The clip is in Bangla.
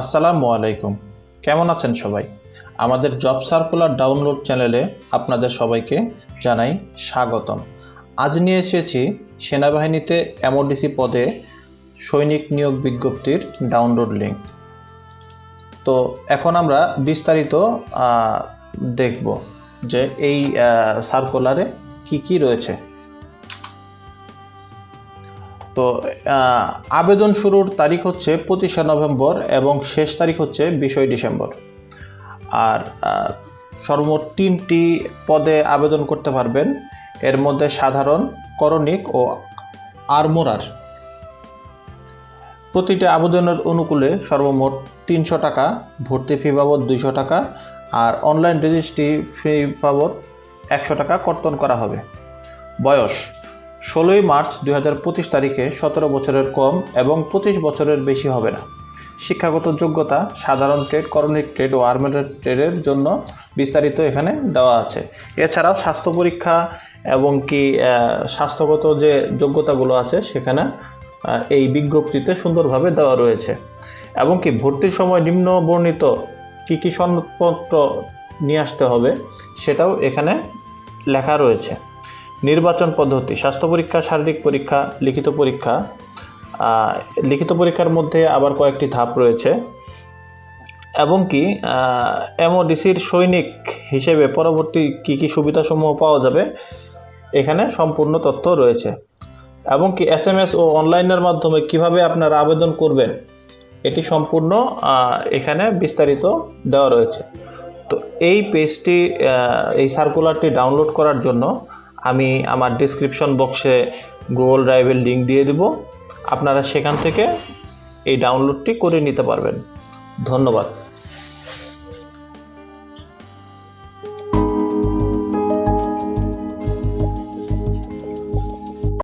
আসসালামু আলাইকুম। কেমন আছেন সবাই? আমাদের জব সার্কুলার ডাউনলোড চ্যানেলে আপনাদের সবাইকে জানাই স্বাগতম। আজ নিয়ে এসেছি সেনাবাহিনীতে এমওডিসি পদে সৈনিক নিয়োগ বিজ্ঞপ্তির ডাউনলোড লিঙ্ক। তো এখন আমরা বিস্তারিত দেখব যে এই সার্কুলারে কি কি রয়েছে। তো আবেদন শুরুর তারিখ হচ্ছে পঁচিশে নভেম্বর এবং শেষ তারিখ হচ্ছে বিশই ডিসেম্বর। আর সর্বমোট তিনটি পদে আবেদন করতে পারবেন। এর মধ্যে সাধারণ, করণিক ও আরমোরার। প্রতিটি আবেদনের অনুকূলে সর্বমোট তিনশো টাকা, ভর্তি ফি বাবদ দুইশো টাকা আর অনলাইন রেজিস্ট্রি ফি বাবদ একশো টাকা কর্তন করা হবে। বয়স ষোলোই মার্চ দু হাজার পঁচিশ তারিখে সতেরো বছরের কম এবং পঁচিশ বছরের বেশি হবে না। শিক্ষাগত যোগ্যতা, সাধারণ ট্রেড করণিক ট্রেড ও আর্মের ট্রেডের জন্য বিস্তারিত এখানে দেওয়া আছে। এছাড়াও স্বাস্থ্য পরীক্ষা এবং কি স্বাস্থ্যগত যে যোগ্যতাগুলো আছে সেখানে এই বিজ্ঞপ্তিতে সুন্দরভাবে দেওয়া রয়েছে। এবং কি, ভর্তির সময় নিম্ন বর্ণিত কী কী সনদপত্র নিয়ে আসতে হবে সেটাও এখানে লেখা রয়েছে। নির্বাচন পদ্ধতি, স্বাস্থ্য পরীক্ষা, শারীরিক পরীক্ষা, লিখিত পরীক্ষা লিখিত পরীক্ষার মধ্যে আবার কয়েকটি ধাপ রয়েছে। এবং কি এমওডিসির সৈনিক হিসেবে পরবর্তী কী কী সুবিধাসমূহ পাওয়া যাবে, এখানে সম্পূর্ণ তথ্য রয়েছে। এবং কি এস এম এস ও অনলাইনের মাধ্যমে কীভাবে আপনারা আবেদন করবেন, এটি সম্পূর্ণ এখানে বিস্তারিত দেওয়া রয়েছে। তো এই পেজটি এই সার্কুলারটি ডাউনলোড করার জন্য আমি আমার ডিসক্রিপশন বক্সে গুগল ড্রাইভের লিঙ্ক দিয়ে দেব। আপনারা সেখান থেকে এই ডাউনলোডটি করে নিতে পারবেন। ধন্যবাদ।